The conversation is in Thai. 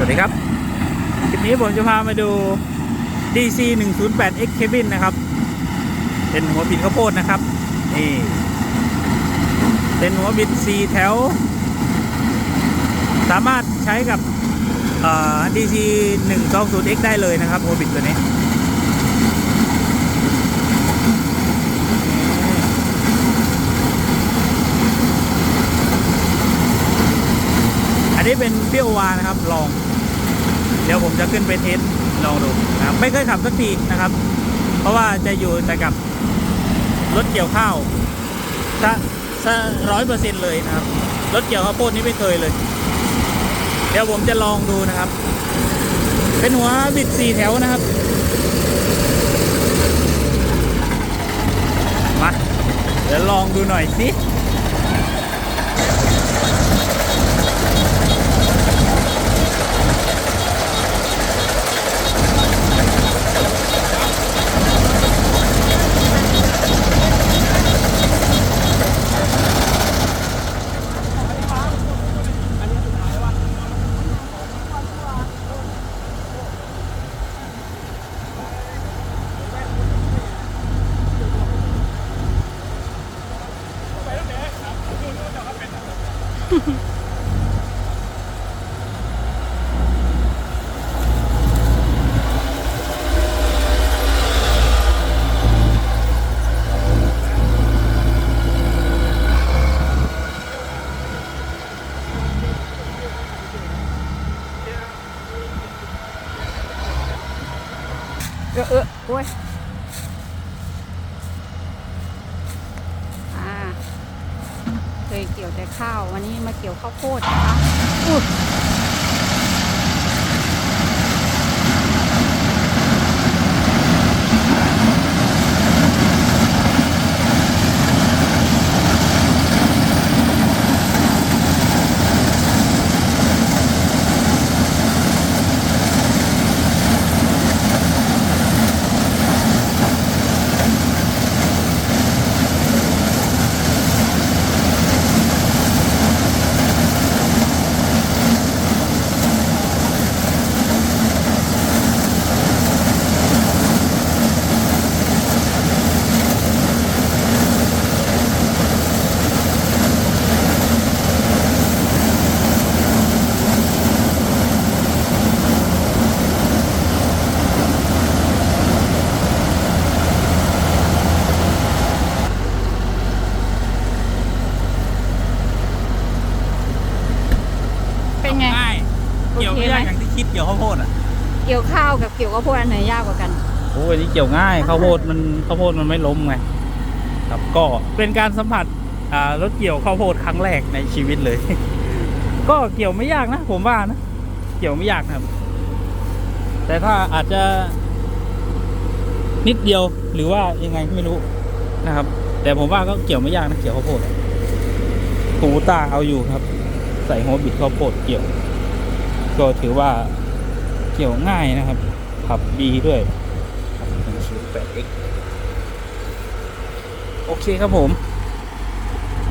สวัสดีครับ คลิปนี้ผมจะพามาดู DC 108 X Cabin นะครับ เป็นหัวบิดข้าวโพดนะครับ นี่ เป็นหัวบิด 4 แถว สามารถใช้กับเอ่อ DC 120 X ได้เลยนะครับ หัวบิดตัวนี้อันนี้เป็นเปรี้ยววานะครับ ลอง เดี๋ยวผมจะขึ้นไปเทสลองดูนะครับไม่เคยขับสักทีนะครับ เพราะว่าจะอยู่แต่กับรถเกี่ยวข้าวซะซะร้อยเปอร์เซ็นต์เลยนะครับ รถเกี่ยวข้าวโพดนี่ไม่เคยเลย เดี๋ยวผมจะลองดูนะครับ เป็นหัวบิดสี่แถวนะครับมาเดี๋ยวลองดูหน่อยสิ เออเออโอ้ยอ่า เคยเกี่ยวแต่ข้าว วันนี้มาเกี่ยวข้าวโพดนะคะ เกี่ยวไม่ยากอย่างที่คิดเกี่ยวข้าวโพดอะเกี่ยวข้าวกับเกี่ยวข้าวโพดอันไหนยากกว่ากัน โอ้ยนี่เกี่ยวง่ายข้าวโพดมันข้าวโพดมันไม่ล้มไงครับก็เป็นการสัมผัสอ่ารถเกี่ยวข้าวโพดครั้งแรกในชีวิตเลย ก็เกี่ยวไม่ยากนะ ผมว่านะเกี่ยวไม่ยากนะครับ แต่ถ้าอาจจะ นิดเดียวหรือว่ายังไงไม่รู้นะครับ แต่ผมว่าก็เกี่ยวไม่ยากนะเกี่ยวข้าวโพดหูตาเอาอยู่ครับ ใส่หัวบิดข้าวโพดเกี่ยว ก็ถือว่าเกี่ยวง่ายนะครับขับดีด้วย 108 x โอเคครับผม